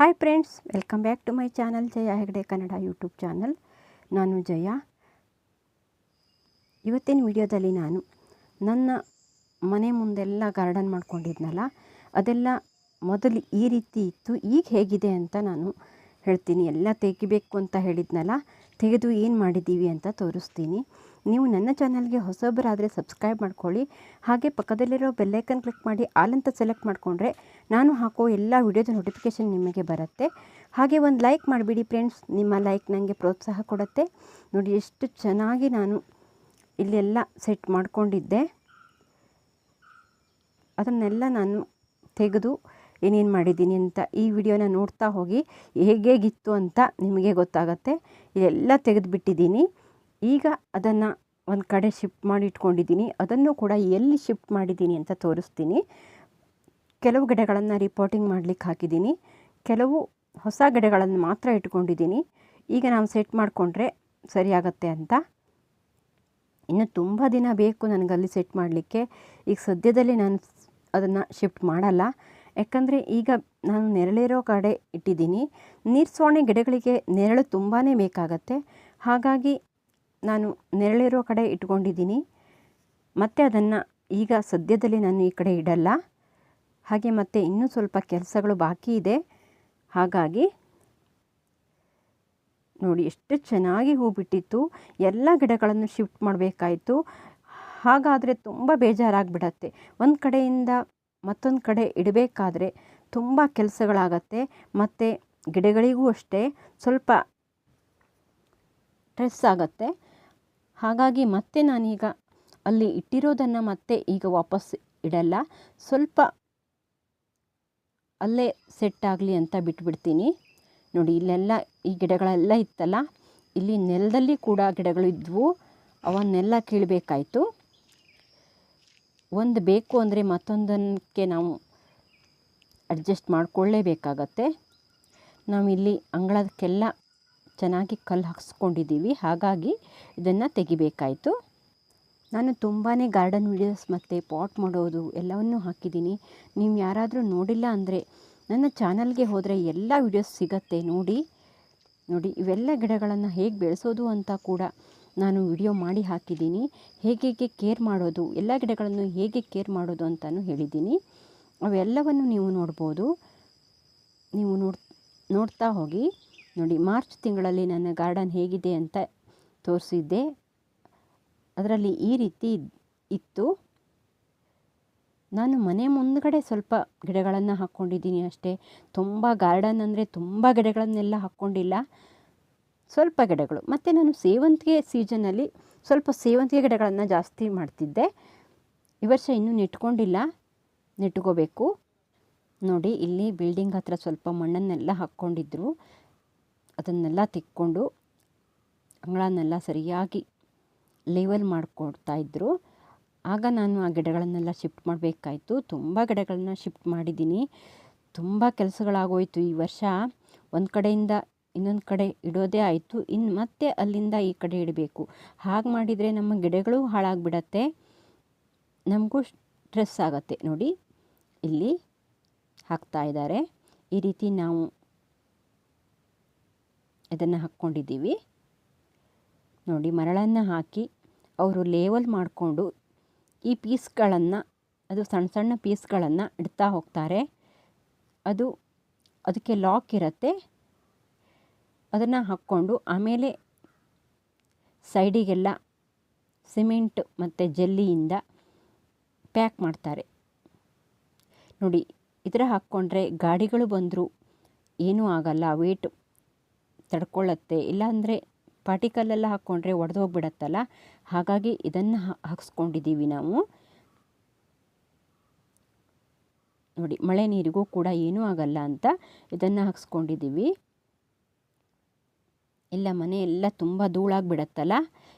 Hi friends welcome back to my channel Jaya Hegde Kannada YouTube channel ನಾನು ಜಯ. ಇವತ್ತಿನ ವಿಡಿಯೋದಲ್ಲಿ ನಾನು ನನ್ನ ಮನೆ ಮುಂದೆಲ್ಲ ಗಾರ್ಡನ್ ಮಾಡ್ಕೊಂಡಿದ್ನಲ್ಲ, ಅದೆಲ್ಲ ಮೊದಲು ಈ ರೀತಿ ಇತ್ತು, ಈಗ ಹೇಗಿದೆ ಅಂತ ನಾನು ಹೇಳ್ತೀನಿ. ಎಲ್ಲ ತೆಗಿಬೇಕು ಅಂತ ಹೇಳಿದ್ನಲ್ಲ, ತೆಗೆದು ಏನು ಮಾಡಿದ್ದೀವಿ ಅಂತ ತೋರಿಸ್ತೀನಿ. ನೀವು ನನ್ನ ಚಾನಲ್ಗೆ ಹೊಸೊಬ್ಬರಾದರೆ ಸಬ್ಸ್ಕ್ರೈಬ್ ಮಾಡ್ಕೊಳ್ಳಿ. ಹಾಗೆ ಪಕ್ಕದಲ್ಲಿರೋ ಬೆಲ್ಲೈಕನ್ ಕ್ಲಿಕ್ ಮಾಡಿ ಆಲ್ ಅಂತ ಸೆಲೆಕ್ಟ್ ಮಾಡಿಕೊಂಡ್ರೆ ನಾನು ಹಾಕೋ ಎಲ್ಲ ವಿಡಿಯೋದ ನೋಟಿಫಿಕೇಷನ್ ನಿಮಗೆ ಬರುತ್ತೆ. ಹಾಗೆ ಒಂದು ಲೈಕ್ ಮಾಡಿಬಿಡಿ ಫ್ರೆಂಡ್ಸ್. ನಿಮ್ಮ ಲೈಕ್ ನನಗೆ ಪ್ರೋತ್ಸಾಹ ಕೊಡುತ್ತೆ. ನೋಡಿ ಎಷ್ಟು ಚೆನ್ನಾಗಿ ನಾನು ಇಲ್ಲೆಲ್ಲ ಸೆಟ್ ಮಾಡಿಕೊಂಡಿದ್ದೆ. ಅದನ್ನೆಲ್ಲ ನಾನು ತೆಗೆದು ಏನೇನು ಮಾಡಿದ್ದೀನಿ ಅಂತ ಈ ವಿಡಿಯೋನ ನೋಡ್ತಾ ಹೋಗಿ ಹೇಗೇಗಿತ್ತು ಅಂತ ನಿಮಗೆ ಗೊತ್ತಾಗತ್ತೆ. ಇದೆಲ್ಲ ತೆಗೆದುಬಿಟ್ಟಿದ್ದೀನಿ. ಈಗ ಅದನ್ನು ಒಂದು ಕಡೆ ಶಿಫ್ಟ್ ಮಾಡಿ ಇಟ್ಕೊಂಡಿದ್ದೀನಿ. ಅದನ್ನು ಕೂಡ ಎಲ್ಲಿ ಶಿಫ್ಟ್ ಮಾಡಿದ್ದೀನಿ ಅಂತ ತೋರಿಸ್ತೀನಿ. ಕೆಲವು ಗಿಡಗಳನ್ನು ರಿಪೋರ್ಟಿಂಗ್ ಮಾಡಲಿಕ್ಕೆ ಹಾಕಿದ್ದೀನಿ. ಕೆಲವು ಹೊಸ ಗಿಡಗಳನ್ನು ಮಾತ್ರ ಇಟ್ಕೊಂಡಿದ್ದೀನಿ. ಈಗ ನಾವು ಸೆಟ್ ಮಾಡಿಕೊಂಡ್ರೆ ಸರಿಯಾಗತ್ತೆ ಅಂತ. ಇನ್ನು ತುಂಬ ದಿನ ಬೇಕು ನನಗಲ್ಲಿ ಸೆಟ್ ಮಾಡಲಿಕ್ಕೆ. ಈಗ ಸದ್ಯದಲ್ಲಿ ನಾನು ಅದನ್ನು ಶಿಫ್ಟ್ ಮಾಡಲ್ಲ. ಯಾಕಂದರೆ ಈಗ ನಾನು ನೆರಳಿರೋ ಕಡೆ ಇಟ್ಟಿದ್ದೀನಿ. ನೀರು ಸೋಣೆ ಗಿಡಗಳಿಗೆ ನೆರಳು ತುಂಬಾ ಬೇಕಾಗತ್ತೆ. ಹಾಗಾಗಿ ನಾನು ನೆರಳಿರೋ ಕಡೆ ಇಟ್ಕೊಂಡಿದ್ದೀನಿ. ಮತ್ತು ಅದನ್ನು ಈಗ ಸದ್ಯದಲ್ಲಿ ನಾನು ಈ ಕಡೆ ಇಡಲ್ಲ. ಹಾಗೆ ಮತ್ತೆ ಇನ್ನೂ ಸ್ವಲ್ಪ ಕೆಲಸಗಳು ಬಾಕಿ ಇದೆ. ಹಾಗಾಗಿ ನೋಡಿ, ಎಷ್ಟು ಚೆನ್ನಾಗಿ ಹೂ ಬಿಟ್ಟಿತ್ತು. ಎಲ್ಲ ಗಿಡಗಳನ್ನು ಶಿಫ್ಟ್ ಮಾಡಬೇಕಾಯಿತು. ಹಾಗಾದರೆ ತುಂಬ ಬೇಜಾರಾಗಿಬಿಡತ್ತೆ. ಒಂದು ಕಡೆಯಿಂದ ಮತ್ತೊಂದು ಕಡೆ ಇಡಬೇಕಾದ್ರೆ ತುಂಬ ಕೆಲಸಗಳಾಗತ್ತೆ. ಮತ್ತು ಗಿಡಗಳಿಗೂ ಅಷ್ಟೇ ಸ್ವಲ್ಪ ಸ್ಟ್ರೆಸ್ ಆಗುತ್ತೆ. ಹಾಗಾಗಿ ಮತ್ತೆ ನಾನೀಗ ಅಲ್ಲಿ ಇಟ್ಟಿರೋದನ್ನು ಮತ್ತೆ ಈಗ ವಾಪಸ್ ಇಡಲ್ಲ. ಸ್ವಲ್ಪ ಅಲ್ಲೇ ಸೆಟ್ ಆಗಲಿ ಅಂತ ಬಿಟ್ಬಿಡ್ತೀನಿ. ನೋಡಿ, ಇಲ್ಲೆಲ್ಲ ಈ ಗಿಡಗಳೆಲ್ಲ ಇತ್ತಲ್ಲ, ಇಲ್ಲಿ ನೆಲದಲ್ಲಿ ಕೂಡ ಗಿಡಗಳು ಇದ್ವು. ಅವನ್ನೆಲ್ಲ ಕೀಳಬೇಕಾಯಿತು. ಒಂದು ಬೇಕು ಅಂದರೆ ಮತ್ತೊಂದಕ್ಕೆ ನಾವು ಅಡ್ಜಸ್ಟ್ ಮಾಡಿಕೊಳ್ಳೇಬೇಕಾಗತ್ತೆ. ನಾವಿಲ್ಲಿ ಅಂಗಳಕ್ಕೆಲ್ಲ ಚೆನ್ನಾಗಿ ಕಲ್ಲು ಹಾಕ್ಸ್ಕೊಂಡಿದ್ದೀವಿ. ಹಾಗಾಗಿ ಇದನ್ನು ತೆಗಿಬೇಕಾಯಿತು. ನಾನು ತುಂಬಾ ಗಾರ್ಡನ್ ವಿಡಿಯೋಸ್ ಮತ್ತು ಪಾಟ್ ಮಾಡೋದು ಎಲ್ಲವನ್ನೂ ಹಾಕಿದ್ದೀನಿ. ನೀವು ಯಾರಾದರೂ ನೋಡಿಲ್ಲ ಅಂದರೆ ನನ್ನ ಚಾನಲ್ಗೆ ಹೋದರೆ ಎಲ್ಲ ವೀಡಿಯೋಸ್ ಸಿಗತ್ತೆ. ನೋಡಿ ನೋಡಿ, ಇವೆಲ್ಲ ಗಿಡಗಳನ್ನು ಹೇಗೆ ಬೆಳೆಸೋದು ಅಂತ ಕೂಡ ನಾನು ವಿಡಿಯೋ ಮಾಡಿ ಹಾಕಿದ್ದೀನಿ. ಹೇಗೆ ಹೇಗೆ ಕೇರ್ ಮಾಡೋದು, ಎಲ್ಲ ಗಿಡಗಳನ್ನು ಹೇಗೆ ಕೇರ್ ಮಾಡೋದು ಅಂತಲೂ ಹೇಳಿದ್ದೀನಿ. ಅವೆಲ್ಲವನ್ನು ನೀವು ನೋಡ್ಬೋದು. ನೀವು ನೋಡ್, ನೋಡ್ತಾ ಹೋಗಿ. ನೋಡಿ, ಮಾರ್ಚ್ ತಿಂಗಳಲ್ಲಿ ನನ್ನ ಗಾರ್ಡನ್ ಹೇಗಿದೆ ಅಂತ ತೋರಿಸಿದ್ದೆ. ಅದರಲ್ಲಿ ಈ ರೀತಿ ಇತ್ತು. ನಾನು ಮನೆ ಮುಂದ್ಗಡೆ ಸ್ವಲ್ಪ ಗಿಡಗಳನ್ನು ಹಾಕ್ಕೊಂಡಿದ್ದೀನಿ ಅಷ್ಟೇ. ತುಂಬ ಗಾರ್ಡನ್ ಅಂದರೆ ತುಂಬ ಗಿಡಗಳನ್ನೆಲ್ಲ ಹಾಕ್ಕೊಂಡಿಲ್ಲ. ಸ್ವಲ್ಪ ಗಿಡಗಳು. ಮತ್ತು ನಾನು ಸೇವಂತಿಗೆ ಸೀಸನಲ್ಲಿ ಸ್ವಲ್ಪ ಸೇವಂತಿಗೆ ಗಿಡಗಳನ್ನು ಜಾಸ್ತಿ ಮಾಡ್ತಿದ್ದೆ. ಈ ವರ್ಷ ಇನ್ನೂ ನೆಟ್ಕೊಂಡಿಲ್ಲ. ನೆಟ್ಕೋಬೇಕು. ನೋಡಿ, ಇಲ್ಲಿ ಬಿಲ್ಡಿಂಗ್ ಹತ್ರ ಸ್ವಲ್ಪ ಮಣ್ಣನ್ನೆಲ್ಲ ಹಾಕ್ಕೊಂಡಿದ್ರು. ಅದನ್ನೆಲ್ಲ ತಿಕ್ಕೊಂಡು ಅಂಗಳನ್ನೆಲ್ಲ ಸರಿಯಾಗಿ ಲೆವೆಲ್ ಮಾಡಿಕೊಡ್ತಾ ಇದ್ದರು ಆಗ ನಾನು ಆ ಗಿಡಗಳನ್ನೆಲ್ಲ ಶಿಫ್ಟ್ ಮಾಡಬೇಕಾಯ್ತು. ತುಂಬ ಗಿಡಗಳನ್ನ ಶಿಫ್ಟ್ ಮಾಡಿದ್ದೀನಿ. ತುಂಬ ಕೆಲಸಗಳಾಗೋಯಿತು ಈ ವರ್ಷ. ಒಂದು ಕಡೆಯಿಂದ ಇನ್ನೊಂದು ಕಡೆ ಇಡೋದೇ ಆಯಿತು. ಇನ್ನು ಮತ್ತೆ ಅಲ್ಲಿಂದ ಈ ಕಡೆ ಇಡಬೇಕು. ಹಾಗೆ ಮಾಡಿದರೆ ನಮ್ಮ ಗಿಡಗಳು ಹಾಳಾಗಿಬಿಡತ್ತೆ. ನಮಗೂ ಸ್ಟ್ರೆಸ್ ಆಗುತ್ತೆ. ನೋಡಿ, ಇಲ್ಲಿ ಹಾಕ್ತಾ ಇದ್ದಾರೆ. ಈ ರೀತಿ ನಾವು ಇದನ್ನು ಹಾಕ್ಕೊಂಡಿದ್ದೀವಿ. ನೋಡಿ, ಮರಳನ್ನು ಹಾಕಿ ಅವರು ಲೇವಲ್ ಮಾಡಿಕೊಂಡು ಈ ಪೀಸ್ಗಳನ್ನು, ಅದು ಸಣ್ಣ ಸಣ್ಣ ಪೀಸ್ಗಳನ್ನು ಇಡ್ತಾ ಹೋಗ್ತಾರೆ. ಅದು, ಅದಕ್ಕೆ ಲಾಕ್ ಇರುತ್ತೆ. ಅದನ್ನು ಹಾಕ್ಕೊಂಡು ಆಮೇಲೆ ಸೈಡಿಗೆಲ್ಲ ಸಿಮೆಂಟ್ ಮತ್ತು ಜಲ್ಲಿಯಿಂದ ಪ್ಯಾಕ್ ಮಾಡ್ತಾರೆ. ನೋಡಿ ಇದರ ಹಾಕ್ಕೊಂಡ್ರೆ ಗಾಡಿಗಳು ಬಂದರೂ ಏನೂ ಆಗಲ್ಲ, ವೇಟ್ ತಡ್ಕೊಳ್ಳುತ್ತೆ. ಇಲ್ಲಾಂದರೆ ಪಾಟಿಕಲ್ಲೆಲ್ಲ ಹಾಕ್ಕೊಂಡ್ರೆ ಒಡೆದೋಗ್ಬಿಡತ್ತಲ್ಲ? ಹಾಗಾಗಿ ಇದನ್ನು ಹಾಕ್ಸ್ಕೊಂಡಿದ್ದೀವಿ ನಾವು. ನೋಡಿ, ಮಳೆ ನೀರಿಗೂ ಕೂಡ ಏನೂ ಆಗಲ್ಲ ಅಂತ ಇದನ್ನು ಹಾಕ್ಸ್ಕೊಂಡಿದ್ದೀವಿ. ಇಲ್ಲ, ಮನೆ ಎಲ್ಲ ತುಂಬ ಧೂಳಾಗಿಬಿಡತ್ತಲ್ಲ?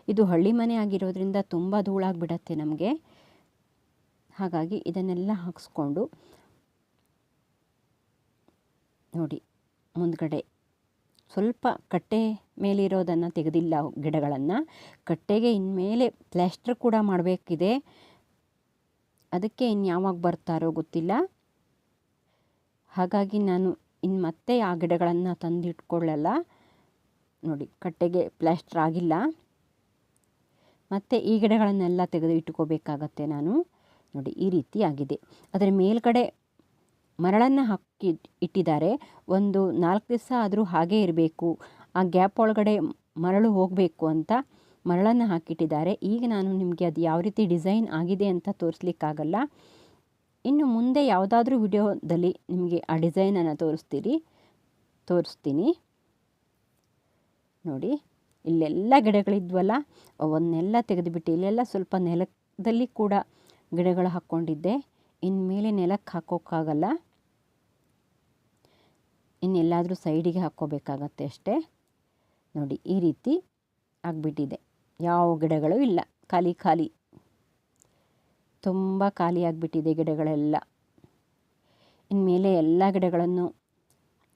ಇದು ಹಳ್ಳಿ ಮನೆ ಆಗಿರೋದ್ರಿಂದ ತುಂಬ ಧೂಳಾಗಿಬಿಡತ್ತೆ ನಮಗೆ. ಹಾಗಾಗಿ ಇದನ್ನೆಲ್ಲ ಹಾಕ್ಸ್ಕೊಂಡು ನೋಡಿ, ಮುಂದ್ಗಡೆ ಸ್ವಲ್ಪ ಕಟ್ಟೆ ಮೇಲಿರೋದನ್ನು ತೆಗೆದಿಲ್ಲ ಗಿಡಗಳನ್ನು. ಕಟ್ಟೆಗೆ ಇನ್ಮೇಲೆ ಪ್ಲಾಸ್ಟರ್ ಕೂಡ ಮಾಡಬೇಕಿದೆ. ಅದಕ್ಕೆ ಇನ್ಯಾವಾಗ ಬರ್ತಾರೋ ಗೊತ್ತಿಲ್ಲ. ಹಾಗಾಗಿ ನಾನು ಇನ್ನು ಮತ್ತೆ ಆ ಗಿಡಗಳನ್ನು ತಂದಿಟ್ಕೊಳ್ಳಲ್ಲ. ನೋಡಿ, ಕಟ್ಟೆಗೆ ಪ್ಲಾಸ್ಟರ್ ಆಗಿಲ್ಲ. ಮತ್ತು ಈ ಗಿಡಗಳನ್ನೆಲ್ಲ ತೆಗೆದು ಇಟ್ಕೋಬೇಕಾಗತ್ತೆ ನಾನು. ನೋಡಿ, ಈ ರೀತಿ ಆಗಿದೆ. ಅದರ ಮೇಲ್ಗಡೆ ಮರಳನ್ನು ಹಾಕಿ ಇಟ್ಟಿದ್ದಾರೆ. ಒಂದು ನಾಲ್ಕು ದಿವಸ ಆದರೂ ಹಾಗೇ ಇರಬೇಕು. ಆ ಗ್ಯಾಪ್ ಒಳಗಡೆ ಮರಳು ಹೋಗಬೇಕು ಅಂತ ಮರಳನ್ನು ಹಾಕಿಟ್ಟಿದ್ದಾರೆ. ಈಗ ನಾನು ನಿಮಗೆ ಅದು ಯಾವ ರೀತಿ ಡಿಸೈನ್ ಆಗಿದೆ ಅಂತ ತೋರಿಸ್ಲಿಕ್ಕಾಗಲ್ಲ. ಇನ್ನು ಮುಂದೆ ಯಾವುದಾದ್ರೂ ವಿಡಿಯೋದಲ್ಲಿ ನಿಮಗೆ ಆ ಡಿಸೈನನ್ನು ತೋರಿಸ್ತೀರಿ. ತೋರಿಸ್ತೀನಿ. ನೋಡಿ, ಇಲ್ಲೆಲ್ಲ ಗಿಡಗಳಿದ್ವಲ್ಲ, ಅವನ್ನೆಲ್ಲ ತೆಗೆದುಬಿಟ್ಟು ಇಲ್ಲೆಲ್ಲ ಸ್ವಲ್ಪ ನೆಲದಲ್ಲಿ ಕೂಡ ಗಿಡಗಳು ಹಾಕ್ಕೊಂಡಿದ್ದೆ. ಇನ್ಮೇಲೆ ನೆಲಕ್ಕೆ ಹಾಕೋಕ್ಕಾಗಲ್ಲ. ಇನ್ನೆಲ್ಲಾದರೂ ಸೈಡಿಗೆ ಹಾಕ್ಕೋಬೇಕಾಗತ್ತೆ ಅಷ್ಟೇ. ನೋಡಿ, ಈ ರೀತಿ ಆಗಿಬಿಟ್ಟಿದೆ. ಯಾವ ಗಿಡಗಳು ಇಲ್ಲ. ಖಾಲಿ ಖಾಲಿ. ತುಂಬ ಖಾಲಿ ಆಗಿಬಿಟ್ಟಿದೆ ಗಿಡಗಳೆಲ್ಲ. ಇನ್ಮೇಲೆ ಎಲ್ಲ ಗಿಡಗಳನ್ನು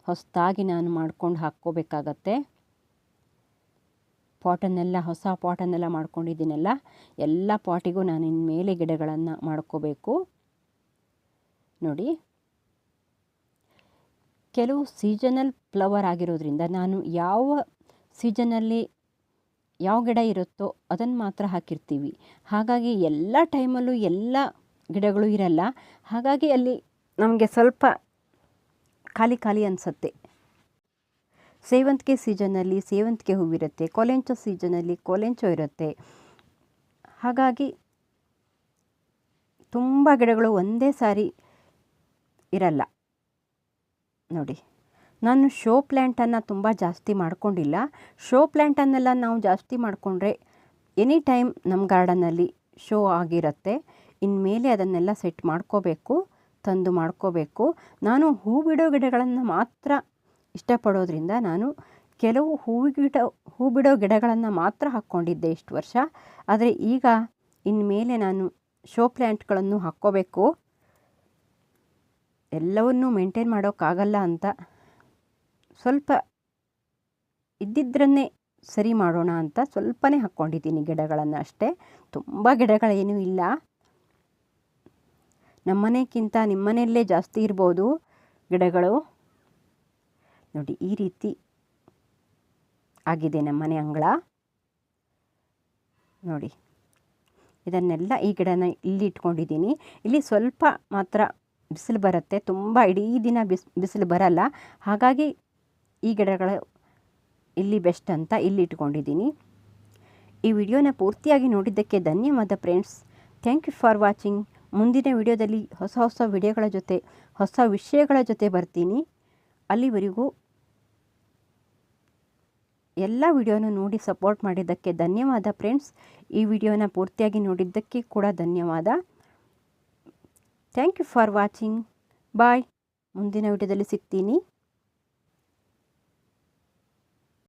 ಹೊಸದಾಗಿ ನಾನು ಮಾಡ್ಕೊಂಡು ಹಾಕ್ಕೋಬೇಕಾಗತ್ತೆ. ಪಾಟನ್ನೆಲ್ಲ, ಹೊಸ ಪಾಟನ್ನೆಲ್ಲ ಮಾಡ್ಕೊಂಡಿದ್ದೀನಲ್ಲ. ಎಲ್ಲ ಪಾಟಿಗೂ ನಾನು ಇನ್ಮೇಲೆ ಗಿಡಗಳನ್ನು ಮಾಡ್ಕೋಬೇಕು. ನೋಡಿ ಕೆಲವು ಸೀಸನಲ್ ಫ್ಲವರ್ ಆಗಿರೋದ್ರಿಂದ ನಾನು ಯಾವ ಸೀಸನಲ್ಲಿ ಯಾವ ಗಿಡ ಇರುತ್ತೋ ಅದನ್ನು ಮಾತ್ರ ಹಾಕಿರ್ತೀವಿ. ಹಾಗಾಗಿ ಎಲ್ಲ ಟೈಮಲ್ಲೂ ಎಲ್ಲ ಗಿಡಗಳು ಇರಲ್ಲ. ಹಾಗಾಗಿ ಅಲ್ಲಿ ನಮಗೆ ಸ್ವಲ್ಪ ಖಾಲಿ ಖಾಲಿ ಅನಿಸುತ್ತೆ. ಸೇವಂತಿಗೆ ಸೀಸನಲ್ಲಿ ಸೇವಂತಿಗೆ ಹೂವಿರುತ್ತೆ ಕೊಲೆಂಚೋ ಸೀಸನಲ್ಲಿ ಕೊಲೆಂಚೋ ಇರುತ್ತೆ. ಹಾಗಾಗಿ ತುಂಬ ಗಿಡಗಳು ಒಂದೇ ಸಾರಿ ಇರಲ್ಲ. ನೋಡಿ. ನಾನು ಶೋ ಪ್ಲ್ಯಾಂಟನ್ನು ತುಂಬ ಜಾಸ್ತಿ ಮಾಡ್ಕೊಂಡಿಲ್ಲ. ಶೋ ಪ್ಲ್ಯಾಂಟನ್ನೆಲ್ಲ ನಾವು ಜಾಸ್ತಿ ಮಾಡಿಕೊಂಡ್ರೆ ಎನಿ ಟೈಮ್ ನಮ್ಮ ಗಾರ್ಡನಲ್ಲಿ ಶೋ ಆಗಿರುತ್ತೆ. ಇನ್ಮೇಲೆ ಅದನ್ನೆಲ್ಲ ಸೆಟ್ ಮಾಡ್ಕೋಬೇಕು, ತಂದು ಮಾಡ್ಕೋಬೇಕು. ನಾನು ಹೂ ಬಿಡೋ ಗಿಡಗಳನ್ನು ಮಾತ್ರ ಇಷ್ಟಪಡೋದ್ರಿಂದ ನಾನು ಕೆಲವು ಹೂವು ಗಿಡ, ಹೂ ಬಿಡೋ ಗಿಡಗಳನ್ನು ಮಾತ್ರ ಹಾಕ್ಕೊಂಡಿದ್ದೆ ಇಷ್ಟು ವರ್ಷ. ಆದರೆ ಈಗ ಇನ್ಮೇಲೆ ನಾನು ಶೋ ಪ್ಲ್ಯಾಂಟ್ಗಳನ್ನು ಹಾಕ್ಕೋಬೇಕು. ಎಲ್ಲವನ್ನೂ ಮೇಂಟೈನ್ ಮಾಡೋಕ್ಕಾಗಲ್ಲ ಅಂತ ಸ್ವಲ್ಪ ಇದ್ದಿದ್ದರನ್ನೇ ಸರಿ ಮಾಡೋಣ ಅಂತ ಸ್ವಲ್ಪನೇ ಹಾಕ್ಕೊಂಡಿದ್ದೀನಿ ಗಿಡಗಳನ್ನು ಅಷ್ಟೇ. ತುಂಬ ಗಿಡಗಳೇನೂ ಇಲ್ಲ. ನಮ್ಮನೆಗಿಂತ ನಿಮ್ಮನೆಯಲ್ಲೇ ಜಾಸ್ತಿ ಇರ್ಬೋದು ಗಿಡಗಳು. ನೋಡಿ, ಈ ರೀತಿ ಆಗಿದೆ ನಮ್ಮನೆ ಅಂಗಳ. ನೋಡಿ, ಇದನ್ನೆಲ್ಲ ಈ ಗಿಡನ ಇಲ್ಲಿ ಇಟ್ಕೊಂಡಿದ್ದೀನಿ. ಇಲ್ಲಿ ಸ್ವಲ್ಪ ಮಾತ್ರ ಬಿಸಿಲು ಬರುತ್ತೆ. ತುಂಬ ಇಡೀ ದಿನ ಬಿಸ್, ಬಿಸಿಲು ಬರಲ್ಲ. ಹಾಗಾಗಿ ಈ ಗಿಡಗಳು ಇಲ್ಲಿ ಬೆಸ್ಟ್ ಅಂತ ಇಲ್ಲಿ ಇಟ್ಕೊಂಡಿದ್ದೀನಿ. ಈ ವಿಡಿಯೋನ ಪೂರ್ತಿಯಾಗಿ ನೋಡಿದ್ದಕ್ಕೆ ಧನ್ಯವಾದ friends. Thank you for watching ಮುಂದಿನ ವಿಡಿಯೋದಲ್ಲಿ ಹೊಸ ಹೊಸ ವಿಡಿಯೋಗಳ ಜೊತೆ, ಹೊಸ ವಿಷಯಗಳ ಜೊತೆ ಬರ್ತೀನಿ. ಅಲ್ಲಿವರೆಗೂ ಎಲ್ಲ ವಿಡಿಯೋನು ನೋಡಿ ಸಪೋರ್ಟ್ ಮಾಡಿದ್ದಕ್ಕೆ ಧನ್ಯವಾದ ಫ್ರೆಂಡ್ಸ್. ಈ ವಿಡಿಯೋನ ಪೂರ್ತಿಯಾಗಿ ನೋಡಿದ್ದಕ್ಕೆ ಕೂಡ ಧನ್ಯವಾದ. Thank you for watching bye ಮುಂದಿನ ವಿಡಿಯೋದಲ್ಲಿ ಸಿಗ್ತೀನಿ.